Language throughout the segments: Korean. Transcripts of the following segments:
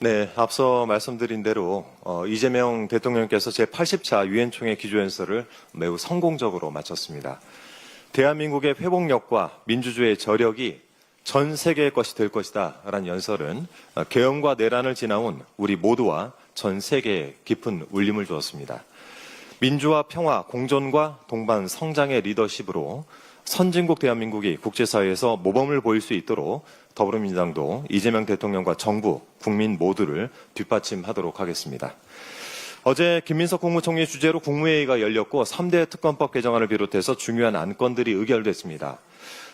네, 앞서 말씀드린 대로 어, 이재명 대통령께서 제80차 유엔 총회 기조연설을 매우 성공적으로 마쳤습니다. 대한민국의 회복력과 민주주의의 저력이 전 세계의 것이 될 것이다 라는 연설은 어, 계엄과 내란을 지나온 우리 모두와 전 세계에 깊은 울림을 주었습니다. 민주화 평화 공존과 동반 성장의 리더십으로 선진국 대한민국이 국제사회에서 모범을 보일 수 있도록 더불어민주당도 이재명 대통령과 정부, 국민 모두를 뒷받침하도록 하겠습니다. 어제 김민석 국무총리 주재로 국무회의가 열렸고 3대 특검법 개정안을 비롯해서 중요한 안건들이 의결됐습니다.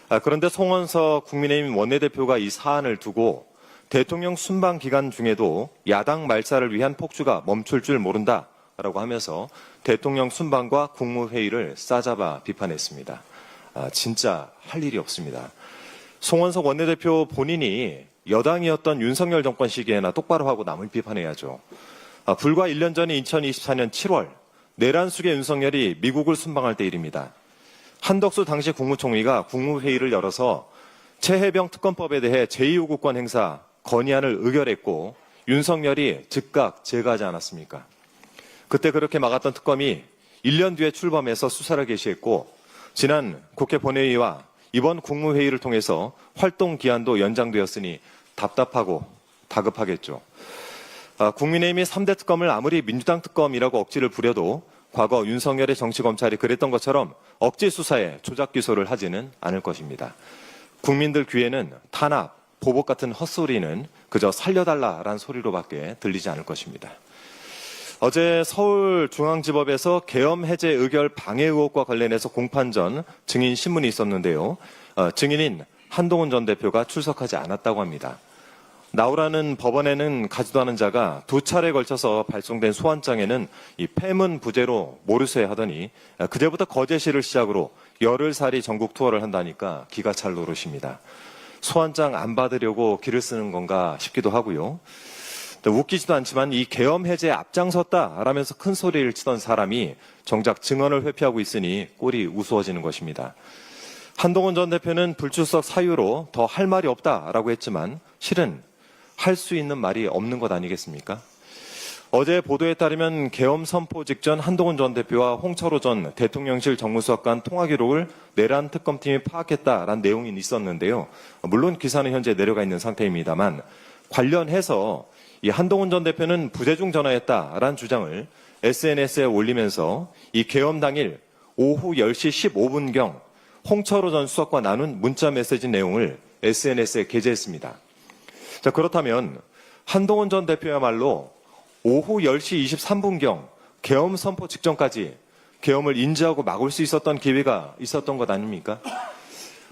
아, 그런데 송원석 국민의힘 원내대표가 이 사안을 두고 대통령 순방 기간 중에도 야당 말살을 위한 폭주가 멈출 줄 모른다라고 하면서 대통령 순방과 국무회의를 싸잡아 비판했습니다. 아, 진짜 할 일이 없습니다. 송원석 원내대표 본인이 여당이었던 윤석열 정권 시기에나 똑바로 하고 남을 비판해야죠. 아, 불과 1년 전인 2024년 7월 내란 속의 윤석열이 미국을 순방할 때 일입니다. 한덕수 당시 국무총리가 국무회의를 열어서 최해병 특검법에 대해 제2호국권 행사 건의안을 의결했고 윤석열이 즉각 제거하지 않았습니까? 그때 그렇게 막았던 특검이 1년 뒤에 출범해서 수사를 개시했고 지난 국회 본회의와 이번 국무회의를 통해서 활동 기한도 연장되었으니 답답하고 다급하겠죠. 아, 국민의힘이 3대 특검을 아무리 민주당 특검이라고 억지를 부려도 과거 윤석열의 정치검찰이 그랬던 것처럼 억지 수사에 조작 기소를 하지는 않을 것입니다. 국민들 귀에는 탄압, 보복 같은 헛소리는 그저 살려달라란 소리로밖에 들리지 않을 것입니다. 어제 서울중앙지법에서 계엄 해제 의결 방해 의혹과 관련해서 공판전 증인 신문이 있었는데요. 어, 증인인 한동훈 전 대표가 출석하지 않았다고 합니다. 나오라는 법원에는 가지도 않은 자가 두 차례 걸쳐서 발송된 소환장에는 이 폐문 부재로 모르쇠 하더니 어, 그제부터 거제시를 시작으로 열흘살이 전국 투어를 한다니까 기가 찰 노릇입니다. 소환장 안 받으려고 길을 쓰는 건가 싶기도 하고요. 또 웃기지도 않지만 이 계엄 해제에 앞장섰다라면서 큰 소리를 치던 사람이 정작 증언을 회피하고 있으니 꼴이 우스워지는 것입니다. 한동훈 전 대표는 불출석 사유로 더 할 말이 없다라고 했지만 실은 할 수 있는 말이 없는 것 아니겠습니까? 어제 보도에 따르면 계엄 선포 직전 한동훈 전 대표와 홍철호 전 대통령실 정무수석 간 통화 기록을 내란 특검팀이 파악했다라는 내용이 있었는데요. 물론 기사는 현재 내려가 있는 상태입니다만 관련해서 이 한동훈 전 대표는 부재중 전화했다라는 주장을 SNS에 올리면서 이 계엄 당일 오후 10시 15분경 홍철호 전 수석과 나눈 문자 메시지 내용을 SNS에 게재했습니다. 자, 그렇다면 한동훈 전 대표야말로 오후 10시 23분경 계엄 선포 직전까지 계엄을 인지하고 막을 수 있었던 기회가 있었던 것 아닙니까?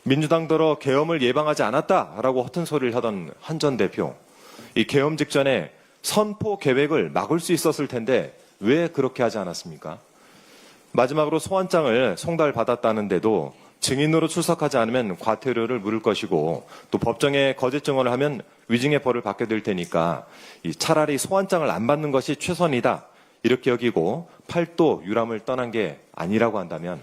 민주당더러 계엄을 예방하지 않았다라고 허튼 소리를 하던 한 전 대표. 이 계엄 직전에 선포 계획을 막을 수 있었을 텐데 왜 그렇게 하지 않았습니까? 마지막으로 소환장을 송달받았다는데도 증인으로 출석하지 않으면 과태료를 물을 것이고 또 법정에 거짓 증언을 하면 위증의 벌을 받게 될 테니까 이 차라리 소환장을 안 받는 것이 최선이다 이렇게 여기고 팔도 유람을 떠난 게 아니라고 한다면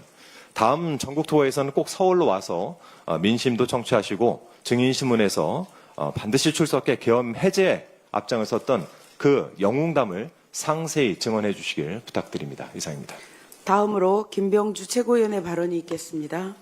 다음 전국 투어에서는 꼭 서울로 와서 어, 민심도 청취하시고 증인 신문에서 어, 반드시 출석해 계엄 해제에 앞장을 섰던 그 영웅담을 상세히 증언해 주시길 부탁드립니다. 이상입니다. 다음으로 김병주 최고위원의 발언이 있겠습니다.